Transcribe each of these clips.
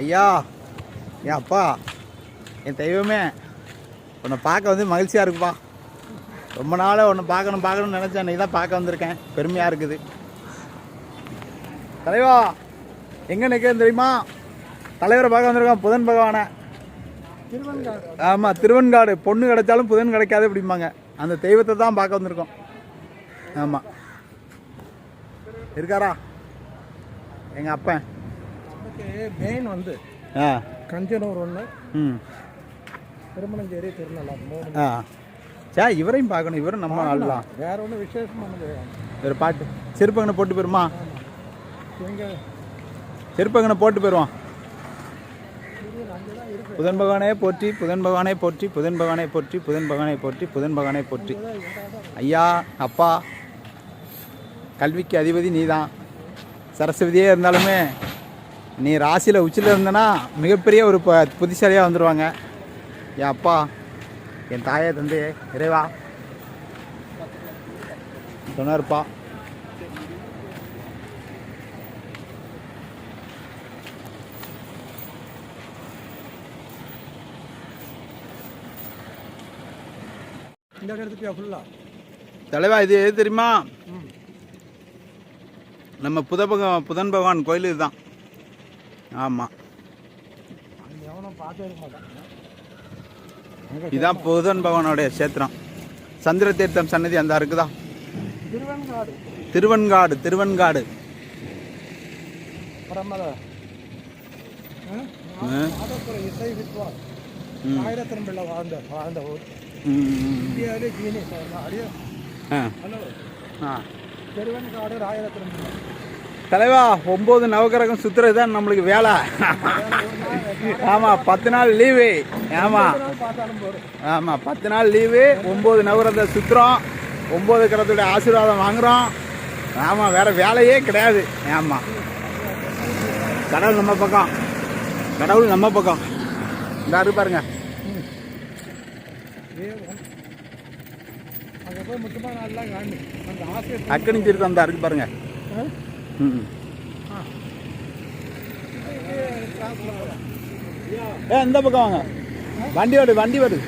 ஐயா என் அப்பா என் தெய்வமே உன்னை பார்க்க வந்து மகிழ்ச்சியாக இருக்குப்பா. ரொம்ப நாளாக உன்னை பார்க்கணும் பார்க்கணும்னு நினச்சேன். நீ தான் பார்க்க வந்திருக்கேன். பெருமையாக இருக்குது. தலைவா எங்கே நிற்கிறேன் தெரியுமா? தலைவரை பார்க்க வந்திருக்கோம் புதன் பகவானை. ஆமாம் திருவன்காடு பொண்ணு கிடைச்சாலும் புதன் கிடைக்காது அப்படிம்பாங்க. அந்த தெய்வத்தை தான் பார்க்க வந்திருக்கோம். ஆமாம் இருக்காரா? எங்கள் அப்பன். மெயின் வந்து ஆ. கஞ்சனூர் ஒன்று ம். திருமணஞ்சேரி திருநள்ளாறு மூணு. ஆ. சே இவரையும் பார்க்கணும். இவரும் நம்ம ஆளலாம். வேற ஒன்றும் விசேஷம் ஒன்றும் கிடையாது ஒரு பாட்டு செருப்பங்கனை போட்டு போயிருமா? எங்க? செருப்பங்கனை போட்டு போயிடுவான் தான் புதன் பகவானே போற்றி புதன் பகவானே போற்றி புதன் பகவானே போற்றி புதன் பகவானே போற்றி புதன் பகவானே போற்றி. ஐயா அப்பா கல்விக்கு அதிபதி நீதான். சரஸ்வதியே இருந்தாலுமே நீ ராசியில் உச்சியில் இருந்தனா மிகப்பெரிய ஒரு ப புத்திசாலியாக வந்துடுவாங்க என் அப்பா என் தாயே தந்தையே இறைவா. சொன்னார்ப்பா தலைவா இது எது தெரியுமா? நம்ம புத பகவான் புதன் பகவான் கோயில் இதுதான். ஆமாம் இதுதான் புதன் பகவானுடைய சேத்திரம் சந்திர தீர்த்தம் சன்னதி அந்த இருக்குதா திருவன்காடு திருவன்காடு திருவன்காடு பிரமல ஆ. மாதப்புற இசை வித்வான். ம். ஆயிரத்திரம் பிள்ளை வாழ்ந்த வாழ்ந்த ஊர். இந்தியாவிலே ஜீனியஸ் அடியோ திருவன்காடு ஆயிரத்திரம் பிள்ளை தலைவா ஒம்பது நவகிரகம் சுத்துறது தான் நம்மளுக்கு வேலை. ஆமாம் பத்து நாள் லீவு. ஆமாம் ஆமாம் பத்து நாள் லீவு ஒம்பது நவகிரகத்தை சுற்றுறோம் ஒம்பது கிரகத்துடைய ஆசீர்வாதம் வாங்குகிறோம் ஆமாம் வேறு வேலையே கிடையாது. ஆமாம் கடவுள் நம்ம பக்கம். கடவுள் நம்ம பக்கம். இந்த இருக்கு பாருங்க. அங்கே போய் காமி அந்த அருக்கு பாருங்க. ஏ இந்த பக்கம் வாங்க. வண்டி வருது வண்டி வருது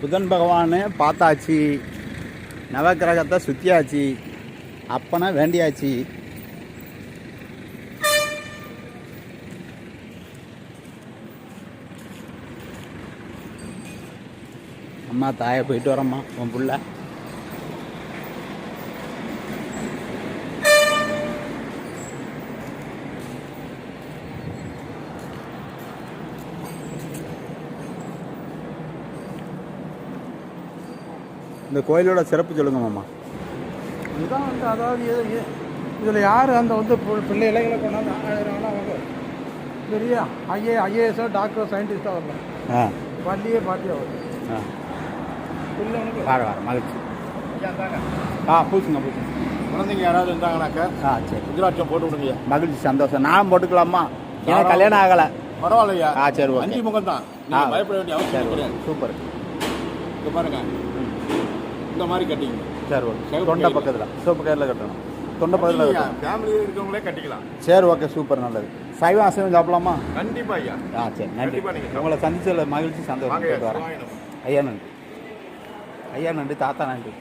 புதன் பகவான் பார்த்தாச்சு. நவக்கிரகத்தை சுத்தியாச்சு. அப்பனை வேண்டியாச்சு. அம்மா தாயை போயிட்டு வரம்மா உன் புள்ள. இந்த கோயிலோட சிறப்பு சொல்லுங்க மாமா. இதுதான் வந்து அதாவது இது இதில் யார் அந்த வந்து பு- பிள்ளை இலைகளை கொண்டாந்து ஆயிரம் அவங்க. பெரிய ஐஏ ஐஏஎஸ்ஸோ டாக்டரோ சயின்டிஸ்டோ வரல ஆ. வள்ளியே பாட்டியோ வரும் வர வர மகிழ்ச்சி. ஆ பூசுங்க பூசுங்க. குழந்தைங்க யாராவது இருந்தாங்கனாக்கா ஆ சரி. ருத்ராட்சம் போட்டு விடுங்க மகிழ்ச்சி சந்தோஷம். நான் போட்டுக்கலாமா? எனக்கு கல்யாணம் ஆகலை. பரவாயில்லையா? ஆ சரி அஞ்சு முகம் தான். நீங்க பயப்பட வேண்டிய அவசியம் கிடையாது. சூப்பர். இங்க பாருங்க. இந்த மாதிரி கட்டிங்க. சரி ஓகே. தொண்டை. பக்கத்தில். சிவப்பு கயிறில் கட்டணும். தொண்டை பக்கத்தில் ஃபேமிலி இருக்கவங்களே கட்டிக்கலாம். சரி ஓகே. சூப்பர் நல்லது. சைவம் அசைவம் சாப்பிடலாமா? கண்டிப்பா ஐயா. ஆ சரி நன்றி. உங்களை சந்திச்சதில் மகிழ்ச்சி சந்தோஷம். ஐயா நன்றி. ஐயா நன்றி தாத்தா நன்றி.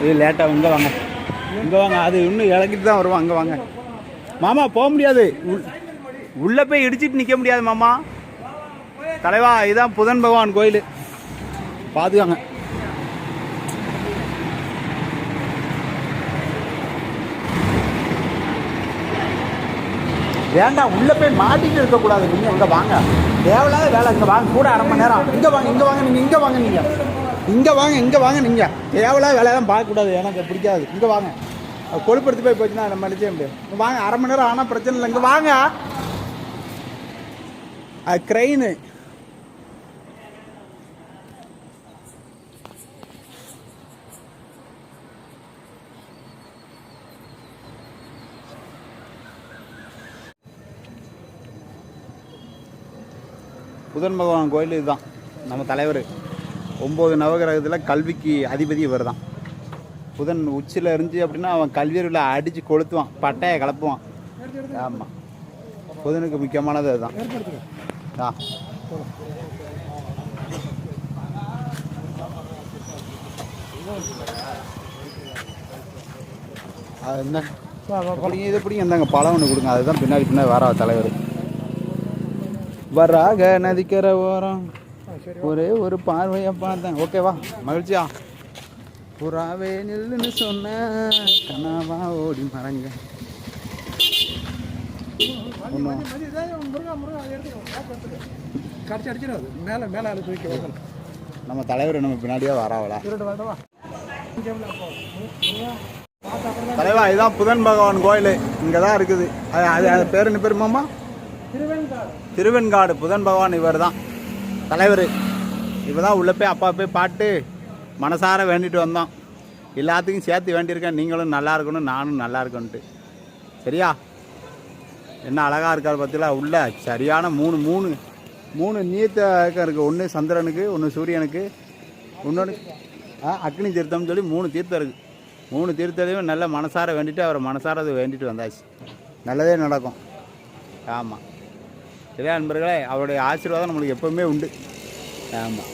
இது லேட்டாக இங்கே வாங்க. இங்கே வாங்க அது இன்னும் இறக்கிட்டு தான் வருவோம் அங்கே வாங்க. மாமா போக முடியாது. உள்ள போய் இடிச்சிட்டு நிற்க முடியாது மாமா. தலைவா இதுதான் புதன் பகவான் கோயில். பார்த்துக்காங்க வேண்டாம் உள்ள போய் மாட்டிட்டு இருக்கக்கூடாது நீங்க இங்க வாங்க. தேவையில்லாத வேலை இங்க வாங்க கூட அரை மணி நேரம். இங்க வாங்க இங்க வாங்க நீங்க இங்க வாங்க நீங்க. இங்கே வாங்க இங்கே வாங்க நீங்கள் தேவையில்லாத வேலையெல்லாம் பார்க்கக்கூடாது எனக்கு பிடிக்காது. இங்கே வாங்க. அது போய் போச்சுன்னா நம்ம நிச்சயம் முடியும்? வாங்க அரை மணி நேரம் ஆனால் பிரச்சனை இல்லை. இங்கே வாங்க. அது க்ரெயின் புதன் பகவான் கோயில் இதுதான். நம்ம தலைவர். ஒம்பது நவகிரகத்தில் கல்விக்கு அதிபதி இவர் தான் புதன் உச்சியில் இருந்துச்சு அப்படின்னா அவன் கல்வியர்களை அடித்து கொளுத்துவான். பட்டையை கலப்புவான். ஆமாம் புதனுக்கு முக்கியமானது அதுதான். ஏற்படுத்துங்க அது என்ன? இது பிடிங்க இந்தாங்க பழம் ஒன்று கொடுங்க. அதுதான் பின்னாடி பின்னாடி வர தலைவர். வராக நதிக்கிற ஓரம். ஒரே ஒரு பார்வையை பார்த்தேன். ஓகேவா மகிழ்ச்சியா? புறாவே நில்லுன்னு சொன்ன கனவா ஓடி மறங்க கடிச்சு அடிச்சிடாது மேலே மேலே தூக்கி நம்ம தலைவர் நம்ம பின்னாடியே வராவலா தலைவா இதுதான் புதன் பகவான் கோயில். இங்கே தான் இருக்குது. அது அது அது பேர் என்ன திருவெண்காடு. புதன் பகவான் இவர் தான் தலைவர். இவர் தான் உள்ளே போய் அப்பா போய் பாட்டு மனசார வேண்டிட்டு வந்தோம் எல்லாத்துக்கும் சேர்த்து வேண்டியிருக்கேன். நீங்களும் நல்லா இருக்கணும் நானும் நல்லா இருக்கணுன்ட்டு சரியா? என்ன அழகாக இருக்கார் பார்த்தீங்களா உள்ள சரியான மூணு மூணு மூணு நீர்த்தம் இருக்குது ஒன்று சந்திரனுக்கு ஒன்று சூரியனுக்கு இன்னொன்று அக்னி தீர்த்தம்னு சொல்லி மூணு தீர்த்தம் இருக்குது மூணு தீர்த்தத்தையும் நல்ல மனசார வேண்டிட்டு அவரை மனசார அது வேண்டிட்டு வந்தாச்சு. நல்லதே நடக்கும். ஆமாம் சரியா நண்பர்களே அவருடைய ஆசீர்வாதம் நம்மளுக்கு எப்பவுமே உண்டு. ஆமாம்